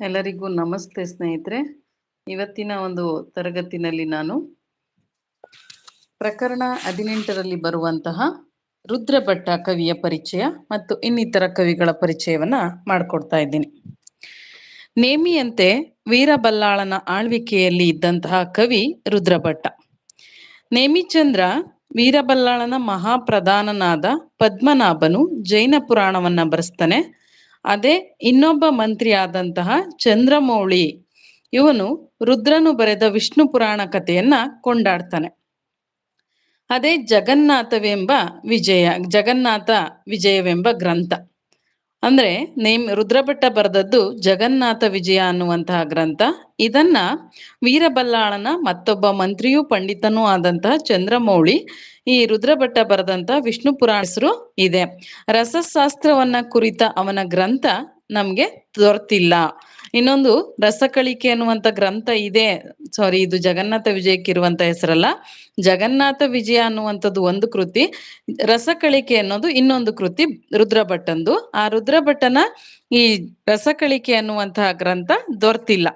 ಎಲ್ಲರಿಗೂ ನಮಸ್ತೆ ಸ್ನೇಹಿತರೆ. ಇವತ್ತಿನ ಒಂದು ತರಗತಿನಲ್ಲಿ ನಾನು ಪ್ರಕರಣ ಹದಿನೆಂಟರಲ್ಲಿ ಬರುವಂತಹ ರುದ್ರಭಟ್ಟ ಕವಿಯ ಪರಿಚಯ ಮತ್ತು ಇನ್ನಿತರ ಕವಿಗಳ ಪರಿಚಯವನ್ನ ಮಾಡಿಕೊಡ್ತಾ ಇದ್ದೀನಿ. ನೇಮಿಯಂತೆ ವೀರಬಲ್ಲಾಳನ ಆಳ್ವಿಕೆಯಲ್ಲಿ ಇದ್ದಂತಹ ಕವಿ ರುದ್ರಭಟ್ಟ. ನೇಮಿಚಂದ್ರ ವೀರಬಲ್ಲಾಳನ ಮಹಾಪ್ರಧಾನನಾದ ಪದ್ಮನಾಭನು ಜೈನ ಪುರಾಣವನ್ನ ಬರೆಸ್ತಾನೆ. ಅದೇ ಇನ್ನೊಬ್ಬ ಮಂತ್ರಿ ಆದಂತಹ ಚಂದ್ರಮೌಳಿ. ಇವನು ರುದ್ರನು ಬರೆದ ವಿಷ್ಣು ಪುರಾಣ ಕಥೆಯನ್ನ ಕೊಂಡಾಡ್ತಾನೆ. ಅದೇ ಜಗನ್ನಾಥವೆಂಬ ವಿಜಯ, ಜಗನ್ನಾಥ ವಿಜಯವೆಂಬ ಗ್ರಂಥ. ಅಂದ್ರೆ ನೇಮ್ ರುದ್ರಭಟ್ಟ ಬರೆದದ್ದು ಜಗನ್ನಾಥ ವಿಜಯ ಅನ್ನುವಂತಹ ಗ್ರಂಥ. ಇದನ್ನ ವೀರಬಲ್ಲಾಳನ ಮತ್ತೊಬ್ಬ ಮಂತ್ರಿಯೂ ಪಂಡಿತನೂ ಆದಂತಹ ಚಂದ್ರಮೌಳಿ, ಈ ರುದ್ರಭಟ್ಟ ಬರೆದಂತ ವಿಷ್ಣು ಪುರಾಣ ಹೆಸರು ಇದೆ. ರಸಶಾಸ್ತ್ರವನ್ನ ಕುರಿತ ಅವನ ಗ್ರಂಥ ನಮ್ಗೆ ದೊರೆತಿಲ್ಲ. ಇನ್ನೊಂದು ರಸಕಳಿಕೆ ಅನ್ನುವಂತ ಗ್ರಂಥ ಇದೆ. ಸಾರಿ ಇದು ಜಗನ್ನಾಥ ವಿಜಯಕ್ಕೆ ಇರುವಂತ ಹೆಸರಲ್ಲ. ಜಗನ್ನಾಥ ವಿಜಯ ಅನ್ನುವಂಥದ್ದು ಒಂದು ಕೃತಿ. ರಸಕಳಿಕೆ ಅನ್ನೋದು ಇನ್ನೊಂದು ಕೃತಿ ರುದ್ರಭಟ್ಟಂದು. ಆ ರುದ್ರಭಟ್ಟನ ಈ ರಸಕಳಿಕೆ ಅನ್ನುವಂತಹ ಗ್ರಂಥ ದೊರೆತಿಲ್ಲ.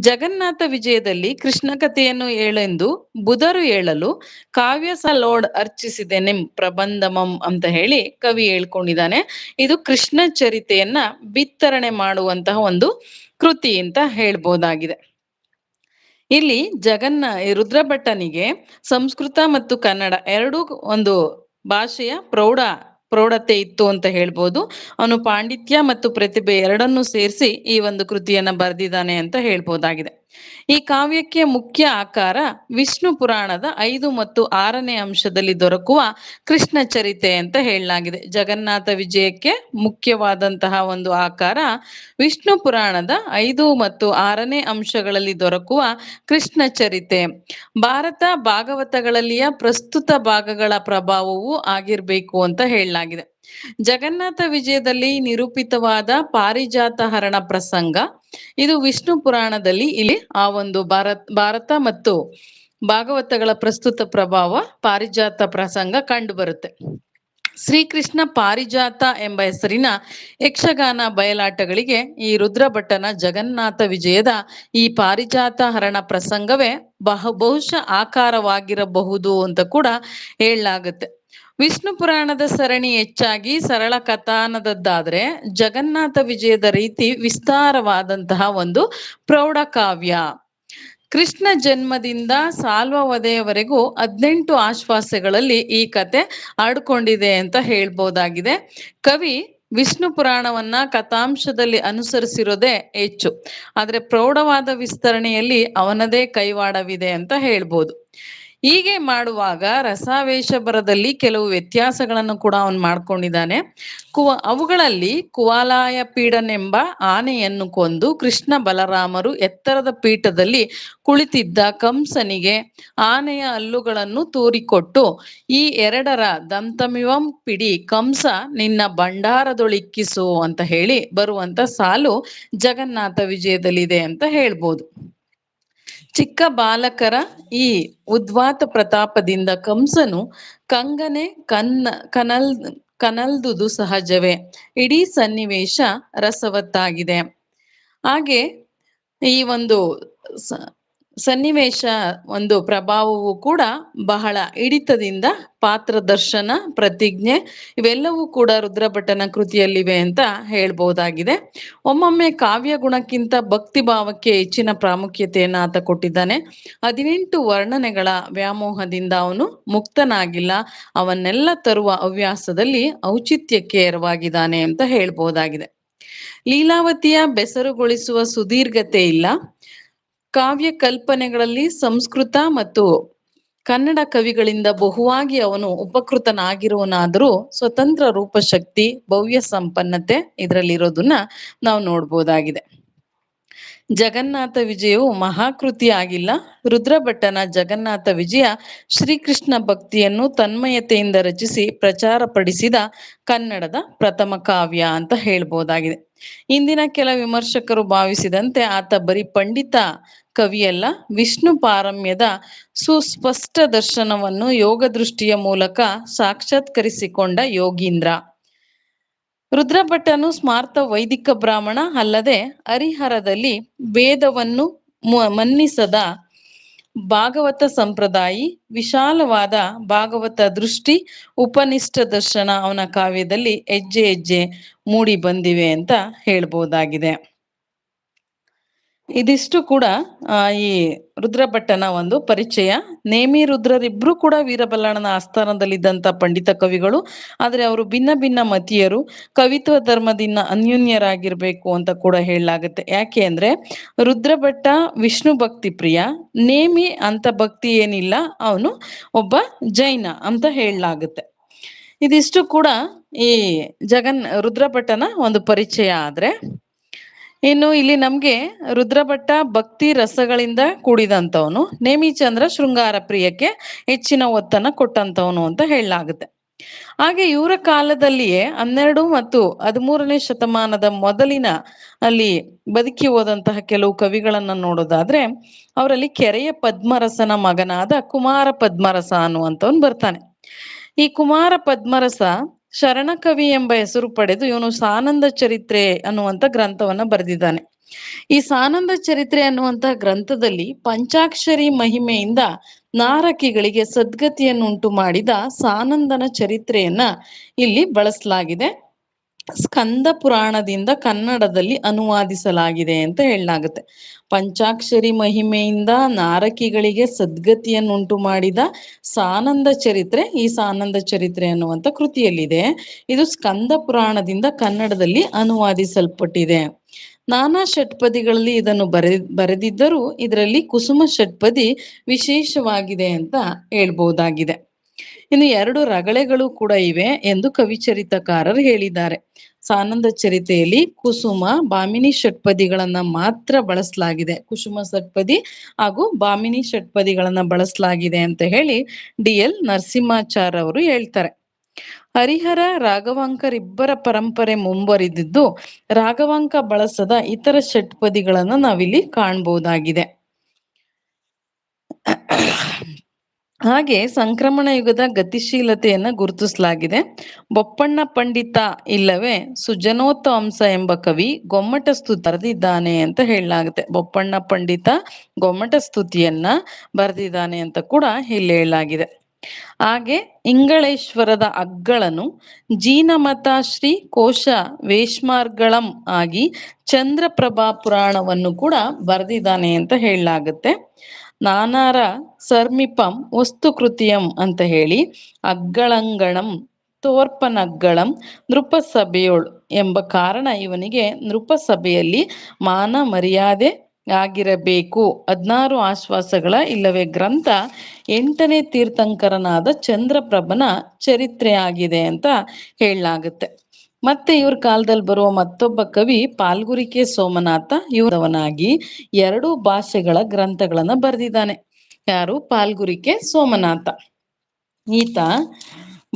ಜಗನ್ನಾಥ ವಿಜಯದಲ್ಲಿ ಕೃಷ್ಣ ಕಥೆಯನ್ನು ಹೇಳೆಂದು ಬುಧರು ಹೇಳಲು ಕಾವ್ಯಸ ಲೋಡ್ ಅರ್ಚಿಸಿದೆನೆಂ ಪ್ರಬಂಧಮಂ ಅಂತ ಹೇಳಿ ಕವಿ ಹೇಳ್ಕೊಂಡಿದ್ದಾನೆ. ಇದು ಕೃಷ್ಣ ಚರಿತೆಯನ್ನ ಬಿತ್ತರಣೆ ಮಾಡುವಂತಹ ಒಂದು ಕೃತಿ ಅಂತ ಹೇಳ್ಬೋದಾಗಿದೆ. ಇಲ್ಲಿ ಜಗನ್ನ ರುದ್ರಭಟ್ಟನಿಗೆ ಸಂಸ್ಕೃತ ಮತ್ತು ಕನ್ನಡ ಎರಡೂ ಒಂದು ಭಾಷೆಯ ಪ್ರೌಢ ಪ್ರೌಢತೆ ಇತ್ತು ಅಂತ ಹೇಳ್ಬೋದು. ಅವನು ಪಾಂಡಿತ್ಯ ಮತ್ತು ಪ್ರತಿಭೆ ಎರಡನ್ನೂ ಸೇರಿಸಿ ಈ ಒಂದು ಕೃತಿಯನ್ನ ಬರೆದಿದ್ದಾನೆ ಅಂತ ಹೇಳ್ಬೋದಾಗಿದೆ. ಈ ಕಾವ್ಯಕ್ಕೆ ಮುಖ್ಯ ಆಕಾರ ವಿಷ್ಣು ಪುರಾಣದ ಐದು ಮತ್ತು ಆರನೇ ಅಂಶದಲ್ಲಿ ದೊರಕುವ ಕೃಷ್ಣ ಚರಿತೆ ಅಂತ ಹೇಳಲಾಗಿದೆ. ಜಗನ್ನಾಥ ವಿಜಯಕ್ಕೆ ಮುಖ್ಯವಾದಂತಹ ಒಂದು ಆಕಾರ ವಿಷ್ಣು ಪುರಾಣದ ಐದು ಮತ್ತು ಆರನೇ ಅಂಶಗಳಲ್ಲಿ ದೊರಕುವ ಕೃಷ್ಣ ಚರಿತೆ. ಭಾರತ ಭಾಗವತಗಳಲ್ಲಿಯ ಪ್ರಸ್ತುತ ಭಾಗಗಳ ಪ್ರಭಾವವೂ ಆಗಿರ್ಬೇಕು ಅಂತ ಹೇಳಲಾಗಿದೆ. ಜಗನ್ನಾಥ ವಿಜಯದಲ್ಲಿ ನಿರೂಪಿತವಾದ ಪಾರಿಜಾತ ಹರಣ ಪ್ರಸಂಗ. ಇದು ವಿಷ್ಣು ಪುರಾಣದಲ್ಲಿ ಇಲ್ಲಿ ಆ ಒಂದು ಭಾರತ್, ಭಾರತ ಮತ್ತು ಭಾಗವತಗಳ ಪ್ರಸ್ತುತ ಪ್ರಭಾವ ಪಾರಿಜಾತ ಪ್ರಸಂಗ ಕಂಡು ಬರುತ್ತೆ ಶ್ರೀಕೃಷ್ಣ ಪಾರಿಜಾತ ಎಂಬ ಹೆಸರಿನ ಯಕ್ಷಗಾನ ಬಯಲಾಟಗಳಿಗೆ ಈ ರುದ್ರಭಟ್ಟನ ಜಗನ್ನಾಥ ವಿಜಯದ ಈ ಪಾರಿಜಾತ ಹರಣ ಪ್ರಸಂಗವೇ ಬಹು, ಬಹುಶಃ ಆಕಾರವಾಗಿರಬಹುದು ಅಂತ ಕೂಡ ಹೇಳಲಾಗುತ್ತೆ. ವಿಷ್ಣು ಪುರಾಣದ ಸರಣಿ ಹೆಚ್ಚಾಗಿ ಸರಳ ಕಥಾನದದ್ದಾದ್ರೆ ಜಗನ್ನಾಥ ವಿಜಯದ ರೀತಿ ವಿಸ್ತಾರವಾದಂತಹ ಒಂದು ಪ್ರೌಢ ಕಾವ್ಯ. ಕೃಷ್ಣ ಜನ್ಮದಿಂದ ಸಾಲ್ವ ವಧೆಯವರೆಗೂ ಹದಿನೆಂಟು ಆಶ್ವಾಸಗಳಲ್ಲಿ ಈ ಕತೆ ಆಡ್ಕೊಂಡಿದೆ ಅಂತ ಹೇಳ್ಬೋದಾಗಿದೆ. ಕವಿ ವಿಷ್ಣು ಪುರಾಣವನ್ನ ಕಥಾಂಶದಲ್ಲಿ ಅನುಸರಿಸಿರೋದೇ ಹೆಚ್ಚು. ಆದ್ರೆ ಪ್ರೌಢವಾದ ವಿಸ್ತರಣೆಯಲ್ಲಿ ಅವನದೇ ಕೈವಾಡವಿದೆ ಅಂತ ಹೇಳ್ಬೋದು. ಹೀಗೆ ಮಾಡುವಾಗ ರಸಾವೇಶ ಬರದಲ್ಲಿ ಕೆಲವು ವ್ಯತ್ಯಾಸಗಳನ್ನು ಕೂಡ ಅವನು ಮಾಡ್ಕೊಂಡಿದ್ದಾನೆ. ಕುವ, ಅವುಗಳಲ್ಲಿ ಕುವಾಲಾಯ ಪೀಡನೆಂಬ ಆನೆಯನ್ನು ಕೊಂದು ಕೃಷ್ಣ ಬಲರಾಮರು ಎತ್ತರದ ಪೀಠದಲ್ಲಿ ಕುಳಿತಿದ್ದ ಕಂಸನಿಗೆ ಆನೆಯ ಹಲ್ಲುಗಳನ್ನು ತೂರಿಕೊಟ್ಟು, ಈ ಎರಡರ ದಂತಮಿವಂ ಪಿಡಿ, ಕಂಸ ನಿನ್ನ ಭಂಡಾರದೊಳಿಕ್ಕಿಸು ಅಂತ ಹೇಳಿ ಬರುವಂತ ಸಾಲು ಜಗನ್ನಾಥ ವಿಜಯದಲ್ಲಿದೆ ಅಂತ ಹೇಳ್ಬೋದು. ಚಿಕ್ಕ ಬಾಲಕರ ಈ ಉದ್ವಾತ ಪ್ರತಾಪದಿಂದ ಕಂಸನು ಕಂಗನೆ ಕನ್ನ, ಕನಲ್, ಕನಲ್ದುದು ಸಹಜವೇ. ಇಡೀ ಸನ್ನಿವೇಶ ರಸವತ್ತಾಗಿದೆ. ಹಾಗೆ ಈ ಒಂದು ಸನ್ನಿವೇಶ ಒಂದು ಪ್ರಭಾವವು ಕೂಡ ಬಹಳ ಹಿಡಿತದಿಂದ ಪಾತ್ರ ದರ್ಶನ ಪ್ರತಿಜ್ಞೆ ಇವೆಲ್ಲವೂ ಕೂಡ ರುದ್ರಭಟ್ಟನ ಕೃತಿಯಲ್ಲಿವೆ ಅಂತ ಹೇಳ್ಬಹುದಾಗಿದೆ ಒಮ್ಮೊಮ್ಮೆ ಕಾವ್ಯ ಗುಣಕ್ಕಿಂತ ಭಕ್ತಿ ಭಾವಕ್ಕೆ ಹೆಚ್ಚಿನ ಪ್ರಾಮುಖ್ಯತೆಯನ್ನು ಆತ ಕೊಟ್ಟಿದ್ದಾನೆ. ಹದಿನೆಂಟು ವರ್ಣನೆಗಳ ವ್ಯಾಮೋಹದಿಂದ ಅವನು ಮುಕ್ತನಾಗಿಲ್ಲ. ಅವನ್ನೆಲ್ಲ ತರುವ ಹವ್ಯಾಸದಲ್ಲಿ ಔಚಿತ್ಯಕ್ಕೆ ಎರವಾಗಿದ್ದಾನೆ ಅಂತ ಹೇಳ್ಬಹುದಾಗಿದೆ ಲೀಲಾವತಿಯ ಬೆಸರುಗೊಳಿಸುವ ಸುದೀರ್ಘತೆ ಇಲ್ಲ. ಕಾವ್ಯ ಕಲ್ಪನೆಗಳಲ್ಲಿ ಸಂಸ್ಕೃತ ಮತ್ತು ಕನ್ನಡ ಕವಿಗಳಿಂದ ಬಹುವಾಗಿ ಅವನು ಉಪಕೃತನಾಗಿರುವನಾದರೂ ಸ್ವತಂತ್ರ ರೂಪಶಕ್ತಿ, ಭವ್ಯ ಸಂಪನ್ನತೆ ಇದರಲ್ಲಿರೋದನ್ನ ನಾವು ನೋಡ್ಬೋದಾಗಿದೆ. ಜಗನ್ನಾಥ ವಿಜಯವು ಮಹಾಕೃತಿ ಆಗಿಲ್ಲ ರುದ್ರಭಟ್ಟನ ಜಗನ್ನಾಥ ವಿಜಯ ಶ್ರೀಕೃಷ್ಣ ಭಕ್ತಿಯನ್ನು ತನ್ಮಯತೆಯಿಂದ ರಚಿಸಿ ಪ್ರಚಾರಪಡಿಸಿದ ಕನ್ನಡದ ಪ್ರಥಮ ಕಾವ್ಯ ಅಂತ ಹೇಳ್ಬೋದಾಗಿದೆ. ಇಂದಿನ ಕೆಲ ವಿಮರ್ಶಕರು ಭಾವಿಸಿದಂತೆ ಆತ ಬರೀ ಪಂಡಿತ ಕವಿಯಲ್ಲ, ವಿಷ್ಣು ಪಾರಮ್ಯದ ಸುಸ್ಪಷ್ಟ ದರ್ಶನವನ್ನು ಯೋಗ ದೃಷ್ಟಿಯ ಮೂಲಕ ಸಾಕ್ಷಾತ್ಕರಿಸಿಕೊಂಡ ಯೋಗೀಂದ್ರ. ರುದ್ರಭಟ್ಟನು ಸ್ಮಾರ್ತ ವೈದಿಕ ಬ್ರಾಹ್ಮಣ ಅಲ್ಲದೆ ಹರಿಹರದಲ್ಲಿ ವೇದವನ್ನು ಮನ್ನಿಸದ ಭಾಗವತ ಸಂಪ್ರದಾಯಿ, ವಿಶಾಲವಾದ ಭಾಗವತ ದೃಷ್ಟಿ, ಉಪನಿಷ್ಠ ದರ್ಶನ ಅವನ ಕಾವ್ಯದಲ್ಲಿ ಹೆಜ್ಜೆ ಹೆಜ್ಜೆ ಮೂಡಿ ಬಂದಿವೆ ಅಂತ ಹೇಳ್ಬೋದಾಗಿದೆ. ಇದಿಷ್ಟು ಕೂಡ ಈ ರುದ್ರಭಟ್ಟನ ಒಂದು ಪರಿಚಯ. ನೇಮಿ ರುದ್ರರಿಬ್ರು ಕೂಡ ವೀರಬಲ್ಲಣ್ಣನ ಆಸ್ಥಾನದಲ್ಲಿದ್ದಂಥ ಪಂಡಿತ ಕವಿಗಳು. ಆದರೆ ಅವರು ಭಿನ್ನ ಭಿನ್ನ ಮತೀಯರು. ಕವಿತ್ವ ಧರ್ಮದಿಂದ ಅನ್ಯೂನ್ಯರಾಗಿರ್ಬೇಕು ಅಂತ ಕೂಡ ಹೇಳಲಾಗುತ್ತೆ. ಯಾಕೆ ಅಂದ್ರೆ, ರುದ್ರಭಟ್ಟ ವಿಷ್ಣು ಭಕ್ತಿ ಪ್ರಿಯ. ನೇಮಿ ಅಂತ ಭಕ್ತಿ ಏನಿಲ್ಲ, ಅವನು ಒಬ್ಬ ಜೈನ ಅಂತ ಹೇಳಲಾಗುತ್ತೆ. ಇದಿಷ್ಟು ಕೂಡ ಈ ಜಗನ್, ರುದ್ರಭಟ್ಟನ ಒಂದು ಪರಿಚಯ ಆದ್ರೆ. ಇನ್ನು ಇಲ್ಲಿ ನಮ್ಗೆ ರುದ್ರಭಟ್ಟ ಭಕ್ತಿ ರಸಗಳಿಂದ ಕೂಡಿದಂತವನು ನೇಮಿಚಂದ್ರ ಶೃಂಗಾರ ಪ್ರಿಯಕ್ಕೆ ಹೆಚ್ಚಿನ ಒತ್ತನ್ನ ಕೊಟ್ಟಂತವನು ಅಂತ ಹೇಳಲಾಗುತ್ತೆ. ಹಾಗೆ ಇವರ ಕಾಲದಲ್ಲಿಯೇ ಹನ್ನೆರಡು ಮತ್ತು ಹದಿಮೂರನೇ ಶತಮಾನದ ಮೊದಲಿನ ಅಲ್ಲಿ ಬದುಕಿ ಹೋದಂತಹ ಕೆಲವು ಕವಿಗಳನ್ನ ನೋಡೋದಾದ್ರೆ, ಅವರಲ್ಲಿ ಕೆರೆಯ ಪದ್ಮರಸನ ಮಗನಾದ ಕುಮಾರ ಪದ್ಮರಸ ಅನ್ನುವಂಥವನ್ ಬರ್ತಾನೆ. ಈ ಕುಮಾರ ಪದ್ಮರಸ ಶರಣಕವಿ ಎಂಬ ಹೆಸರು ಪಡೆದು ಇವನು ಸಾನಂದ ಚರಿತ್ರೆ ಅನ್ನುವಂತ ಗ್ರಂಥವನ್ನ ಬರೆದಿದ್ದಾನೆ. ಈ ಸಾನಂದ ಚರಿತ್ರೆ ಅನ್ನುವಂತಹ ಗ್ರಂಥದಲ್ಲಿ ಪಂಚಾಕ್ಷರಿ ಮಹಿಮೆಯಿಂದ ನಾರಕಿಗಳಿಗೆ ಸದ್ಗತಿಯನ್ನುಂಟು ಮಾಡಿದ ಸಾನಂದನ ಚರಿತ್ರೆಯನ್ನ ಇಲ್ಲಿ ಬಳಸಲಾಗಿದೆ. ಸ್ಕಂದ ಪುರಾಣದಿಂದ ಕನ್ನಡದಲ್ಲಿ ಅನುವಾದಿಸಲಾಗಿದೆ ಅಂತ ಹೇಳಲಾಗುತ್ತೆ. ಪಂಚಾಕ್ಷರಿ ಮಹಿಮೆಯಿಂದ ನಾರಕಿಗಳಿಗೆ ಸದ್ಗತಿಯನ್ನುಂಟು ಮಾಡಿದ ಸಾನಂದ ಚರಿತ್ರೆ ಈ ಸಾನಂದ ಚರಿತ್ರೆ ಅನ್ನುವಂಥ ಕೃತಿಯಲ್ಲಿದೆ. ಇದು ಸ್ಕಂದ ಪುರಾಣದಿಂದ ಕನ್ನಡದಲ್ಲಿ ಅನುವಾದಿಸಲ್ಪಟ್ಟಿದೆ. ನಾನಾ ಷಟ್ಪದಿಗಳಲ್ಲಿ ಇದನ್ನು ಬರೆ, ಬರೆದಿದ್ದರೂ ಇದರಲ್ಲಿ ಕುಸುಮ ಷಟ್ಪದಿ ವಿಶೇಷವಾಗಿದೆ ಅಂತ ಹೇಳ್ಬಹುದಾಗಿದೆ ಇನ್ನು ಎರಡು ರಗಳೆಗಳು ಕೂಡ ಇವೆ ಎಂದು ಕವಿಚರಿತಕಾರರು ಹೇಳಿದ್ದಾರೆ. ಸಾನಂದ ಚರಿತೆಯಲ್ಲಿ ಕುಸುಮ, ಬಾಮಿನಿ ಷಟ್ಪದಿಗಳನ್ನ ಮಾತ್ರ ಬಳಸಲಾಗಿದೆ. ಕುಸುಮ ಷಟ್ಪದಿ ಹಾಗೂ ಬಾಮಿನಿ ಷಟ್ಪದಿಗಳನ್ನ ಬಳಸಲಾಗಿದೆ ಅಂತ ಹೇಳಿ ಡಿ ಎಲ್ ನರಸಿಂಹಾಚಾರ್ ಅವರು ಹೇಳ್ತಾರೆ. ಹರಿಹರ ರಾಘವಾಂಕರಿಬ್ಬರ ಪರಂಪರೆ ಮುಂಬರಿದಿದ್ದು ರಾಘವಾಂಕ ಬಳಸದ ಇತರ ಷಟ್ಪದಿಗಳನ್ನ ನಾವಿಲ್ಲಿ ಕಾಣಬಹುದಾಗಿದೆ ಹಾಗೆ ಸಂಕ್ರಮಣ ಯುಗದ ಗತಿಶೀಲತೆಯನ್ನ ಗುರುತಿಸಲಾಗಿದೆ. ಬೊಪ್ಪಣ್ಣ ಪಂಡಿತ ಇಲ್ಲವೇ ಸುಜನೋತ್ತಂಸ ಎಂಬ ಕವಿ ಗೊಮ್ಮಟ ಸ್ತುತಿ ಬರೆದಿದ್ದಾನೆ ಅಂತ ಹೇಳಲಾಗುತ್ತೆ. ಬೊಪ್ಪಣ್ಣ ಪಂಡಿತ ಗೊಮ್ಮಟ ಸ್ತುತಿಯನ್ನ ಬರೆದಿದ್ದಾನೆ ಅಂತ ಕೂಡ ಇಲ್ಲಿ ಹೇಳಲಾಗಿದೆ. ಹಾಗೆ ಇಂಗಳೇಶ್ವರದ ಅಗ್ಗಳನು ಜೀನಮತ ಶ್ರೀ ಕೋಶ ವೇಶ್ಮಾರ್ಗಳಂ ಆಗಿ ಚಂದ್ರಪ್ರಭಾ ಪುರಾಣವನ್ನು ಕೂಡ ಬರೆದಿದ್ದಾನೆ ಅಂತ ಹೇಳಲಾಗುತ್ತೆ. ನಾನಾರ ಸರ್ಮಿಪಂ ವಸ್ತು ಕೃತಿಯಂ ಅಂತ ಹೇಳಿ ಅಗ್ಗಳಂಗಣಂ, ತೋರ್ಪನಗ್ಗಳಂ, ನೃಪಸಭೆಯೋಳ್ ಎಂಬ ಕಾರಣ ಇವನಿಗೆ ನೃಪಸಭೆಯಲ್ಲಿ ಮಾನ ಮರ್ಯಾದೆ ಆಗಿರಬೇಕು. ಹದಿನಾರು ಆಶ್ವಾಸಗಳ ಇಲ್ಲವೇ ಗ್ರಂಥ ಎಂಟನೇ ತೀರ್ಥಂಕರನಾದ ಚಂದ್ರಪ್ರಭನ ಚರಿತ್ರೆ ಆಗಿದೆ ಅಂತ ಹೇಳಲಾಗುತ್ತೆ. ಮತ್ತೆ ಇವ್ರ ಕಾಲದಲ್ಲಿ ಬರುವ ಮತ್ತೊಬ್ಬ ಕವಿ ಪಾಲ್ಗುರಿಕೆ ಸೋಮನಾಥ ಇವರವನಾಗಿ ಎರಡು ಭಾಷೆಗಳ ಗ್ರಂಥಗಳನ್ನ ಬರೆದಿದ್ದಾನೆ. ಯಾರು? ಪಾಲ್ಗುರಿಕೆ ಸೋಮನಾಥ. ಈತ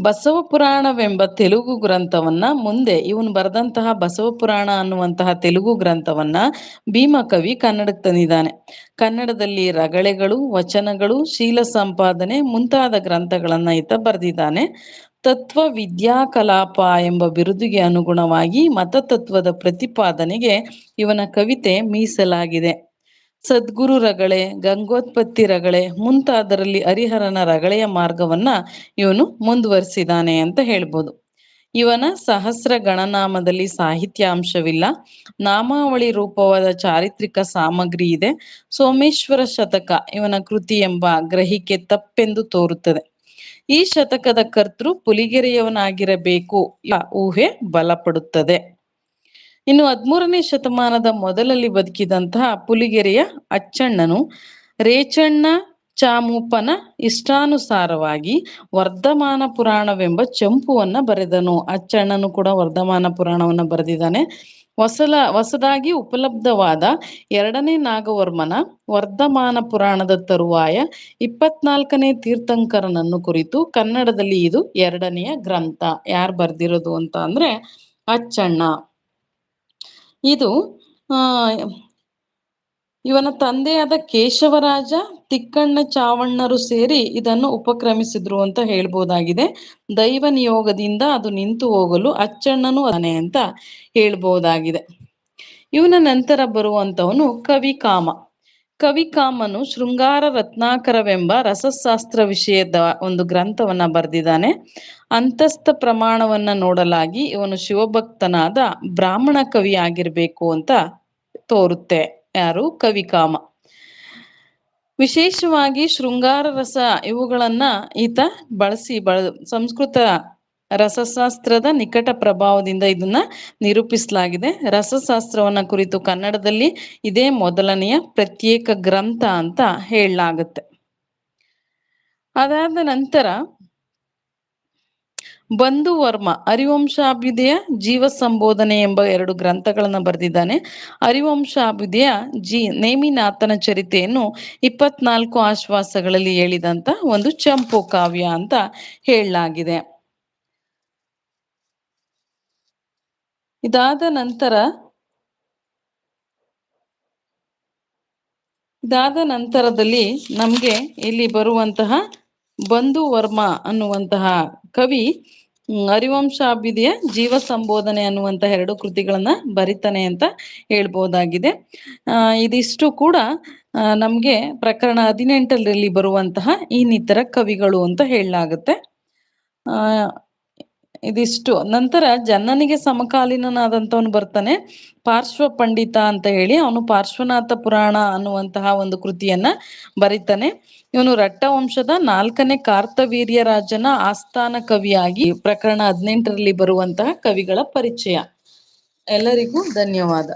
ಬಸವ ಪುರಾಣವೆಂಬ ತೆಲುಗು ಗ್ರಂಥವನ್ನ ಮುಂದೆ ಇವನು ಬರೆದಂತಹ ಬಸವ ಪುರಾಣ ಅನ್ನುವಂತಹ ತೆಲುಗು ಗ್ರಂಥವನ್ನ ಭೀಮಕವಿ ಕನ್ನಡಕ್ಕೆ ತಂದಿದ್ದಾನೆ. ಕನ್ನಡದಲ್ಲಿ ರಗಳೆಗಳು, ವಚನಗಳು, ಶೀಲ ಸಂಪಾದನೆ ಮುಂತಾದ ಗ್ರಂಥಗಳನ್ನ ಈತ ಬರೆದಿದ್ದಾನೆ. ತತ್ವ ವಿದ್ಯಾ ಕಲಾಪ ಎಂಬ ಬಿರುದಿಗೆ ಅನುಗುಣವಾಗಿ ಮತತತ್ವದ ಪ್ರತಿಪಾದನೆಗೆ ಇವನ ಕವಿತೆ ಮೀಸಲಾಗಿದೆ. ಸದ್ಗುರು ರಗಳೆ ಗಂಗೋತ್ಪತ್ತಿ ರಗಳೆ ಮುಂತಾದರಲ್ಲಿ ಹರಿಹರನ ರಗಳೆಯ ಮಾರ್ಗವನ್ನ ಇವನು ಮುಂದುವರಿಸಿದಾನೆ ಅಂತ ಹೇಳ್ಬೋದು. ಇವನ ಸಹಸ್ರ ಗಣನಾಮದಲ್ಲಿ ಸಾಹಿತ್ಯಾಂಶವಿಲ್ಲ. ನಾಮಾವಳಿ ರೂಪವಾದ ಚಾರಿತ್ರಿಕ ಸಾಮಗ್ರಿ ಇದೆ. ಸೋಮೇಶ್ವರ ಶತಕ ಇವನ ಕೃತಿ ಎಂಬ ಗ್ರಹಿಕೆ ತಪ್ಪೆಂದು ತೋರುತ್ತದೆ. ಈ ಶತಕದ ಕರ್ತೃ ಪುಲಿಗೆರೆಯವನಾಗಿರಬೇಕು. ಊಹೆ ಬಲಪಡುತ್ತದೆ. ಇನ್ನು ಹದ್ಮೂರನೇ ಶತಮಾನದ ಮೊದಲಲ್ಲಿ ಬದುಕಿದಂತಹ ಪುಲಿಗೆರೆಯ ಅಚ್ಚಣ್ಣನು ರೇಚಣ್ಣ ಚಾಮೂಪನ ಇಷ್ಟಾನುಸಾರವಾಗಿ ವರ್ಧಮಾನ ಪುರಾಣವೆಂಬ ಚಂಪುವನ್ನ ಬರೆದನು. ಅಚ್ಚಣ್ಣನು ಕೂಡ ವರ್ಧಮಾನ ಪುರಾಣವನ್ನ ಬರೆದಿದ್ದಾನೆ. ಹೊಸಲ ಹೊಸದಾಗಿ ಉಪಲಬ್ಧವಾದ ಎರಡನೇ ನಾಗವರ್ಮನ ವರ್ಧಮಾನ ಪುರಾಣದ ತರುವಾಯ ಇಪ್ಪತ್ನಾಲ್ಕನೇ ತೀರ್ಥಂಕರನನ್ನು ಕುರಿತು ಕನ್ನಡದಲ್ಲಿ ಇದು ಎರಡನೆಯ ಗ್ರಂಥ. ಯಾರು ಬರ್ದಿರೋದು ಅಂತ ಅಂದ್ರೆ ಅಚ್ಚಣ್ಣ. ಇದು ಇವನ ತಂದೆಯಾದ ಕೇಶವರಾಜ ತಿಕ್ಕಣ್ಣ ಚಾವಣ್ಣರು ಸೇರಿ ಇದನ್ನು ಉಪಕ್ರಮಿಸಿದ್ರು ಅಂತ ಹೇಳ್ಬೋದಾಗಿದೆ. ದೈವ ನಿಯೋಗದಿಂದ ಅದು ನಿಂತು ಹೋಗಲು ಅಚ್ಚಣ್ಣನು ಅನೆ ಅಂತ ಹೇಳ್ಬೋದಾಗಿದೆ. ಇವನ ನಂತರ ಬರುವಂತವನು ಕವಿಕಾಮ ಕವಿಕಾಮನು ಶೃಂಗಾರ ರತ್ನಾಕರವೆಂಬ ರಸಶಾಸ್ತ್ರ ವಿಷಯದ ಒಂದು ಗ್ರಂಥವನ್ನ ಬರೆದಿದ್ದಾನೆ. ಅಂತಸ್ಥ ಪ್ರಮಾಣವನ್ನ ನೋಡಲಾಗಿ ಇವನು ಶಿವಭಕ್ತನಾದ ಬ್ರಾಹ್ಮಣ ಕವಿ ಆಗಿರ್ಬೇಕು ಅಂತ ತೋರುತ್ತೆ. ಯಾರು? ಕವಿಕಾಮ ವಿಶೇಷವಾಗಿ ಶೃಂಗಾರ ರಸ ಇವುಗಳನ್ನ ಈತ ಬಳಸಿ ಬಳ, ಸಂಸ್ಕೃತ ರಸಶಾಸ್ತ್ರದ ನಿಕಟ ಪ್ರಭಾವದಿಂದ ಇದನ್ನ ನಿರೂಪಿಸಲಾಗಿದೆ. ರಸಶಾಸ್ತ್ರವನ್ನ ಕುರಿತು ಕನ್ನಡದಲ್ಲಿ ಇದೇ ಮೊದಲನೆಯ ಪ್ರತ್ಯೇಕ ಗ್ರಂಥ ಅಂತ ಹೇಳಲಾಗುತ್ತೆ. ಅದಾದ ನಂತರ ಬಂಧು ವರ್ಮ ಹರಿವಂಶಾಭ್ಯುದಯ ಜೀವ ಸಂಬೋಧನೆ ಎಂಬ ಎರಡು ಗ್ರಂಥಗಳನ್ನು ಬರೆದಿದ್ದಾನೆ. ಹರಿವಂಶಾಭ್ಯುದಯ ಜಿ ನೇಮಿನಾಥನ ಚರಿತೆಯನ್ನು ಇಪ್ಪತ್ನಾಲ್ಕು ಆಶ್ವಾಸಗಳಲ್ಲಿ ಹೇಳಿದಂತ ಒಂದು ಚಂಪು ಕಾವ್ಯ ಅಂತ ಹೇಳಲಾಗಿದೆ. ಇದಾದ ನಂತರ ಇದಾದ ನಂತರದಲ್ಲಿ ನಮ್ಗೆ ಇಲ್ಲಿ ಬರುವಂತಹ ಬಂಧು ವರ್ಮ ಅನ್ನುವಂತಹ ಕವಿ ಹರಿವಂಶಾಭಿಧಿಯ ಜೀವ ಸಂಬೋಧನೆ ಅನ್ನುವಂತ ಎರಡು ಕೃತಿಗಳನ್ನ ಬರಿತಾನೆ ಅಂತ ಹೇಳ್ಬೋದಾಗಿದೆ. ಇದಿಷ್ಟು ಕೂಡ ನಮ್ಗೆ ಪ್ರಕರಣ ಹದಿನೆಂಟರಲ್ಲಿ ಬರುವಂತಹ ಇನ್ನಿತರ ಕವಿಗಳು ಅಂತ ಹೇಳಲಾಗುತ್ತೆ. ಆ ಇದಿಷ್ಟು. ನಂತರ ಜನನಿಗೆ ಸಮಕಾಲೀನನಾದಂಥವನು ಬರ್ತಾನೆ. ಪಾರ್ಶ್ವ ಪಂಡಿತ ಅಂತ ಹೇಳಿ ಅವನು ಪಾರ್ಶ್ವನಾಥ ಪುರಾಣ ಅನ್ನುವಂತಹ ಒಂದು ಕೃತಿಯನ್ನ ಬರೀತಾನೆ. ಇವನು ರಟ್ಟವಂಶದ ನಾಲ್ಕನೇ ಕಾರ್ತವೀರ್ಯ ರಾಜನ ಆಸ್ಥಾನ ಕವಿಯಾಗಿ ಪ್ರಕರಣ ಹದಿನೆಂಟರಲ್ಲಿ ಬರುವಂತಹ ಕವಿಗಳ ಪರಿಚಯ. ಎಲ್ಲರಿಗೂ ಧನ್ಯವಾದ.